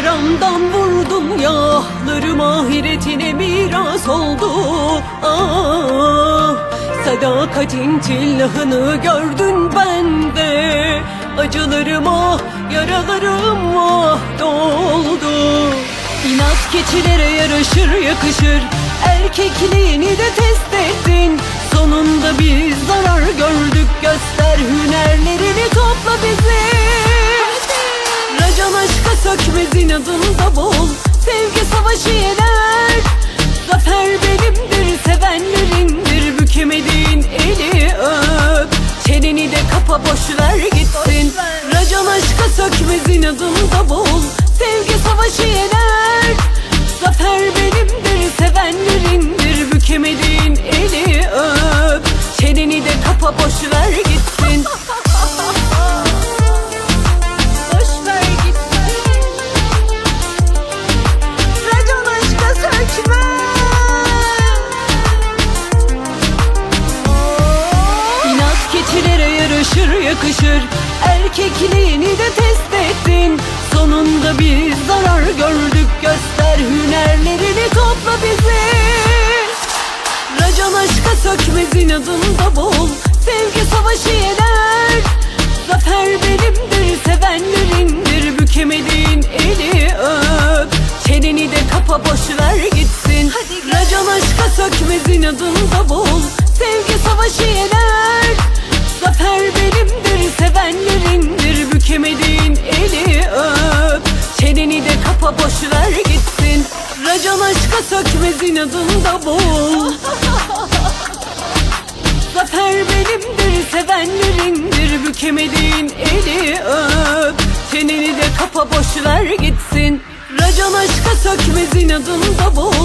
yaramdan vurdum yahlarım ahiretine miras oldu. Ah, Sadakatin tillahını gördün bende. Acılarım ah yaralarım ah doldu. İnat keçilere yaraşır yakışır. Erkekliğini de test ettin. Sonunda bir zarar gördük. Göster hünerlerini topla sökmez inadında bol Sevgi savaşı yener Zafer benimdir sevenlerindir. Bükemediğin eli öp. Çeneni de kapa boş ver gitsin. Racan aşka sökmez inadında bol Sevgi savaşı yener yaraşır yakışır. Erkekliğini de test ettin. Sonunda bir zarar gördük. Göster hünerlerini topla bizi. Racan aşka sökmez inadında bol. Sevgi savaşı yener Zafer benimdir sevenlerindir. Bükemediğin eli öp. Çeneni de kapa boş ver gitsin. Racan aşka sökmez inadında bol. Sevgi savaşı yener aşka sökmez inadında bol Zafer benimdir sevenlerindir. Bükemediğin eli öp. Çeneni de kapa boş ver gitsin. Racan aşka sökmez inadında bol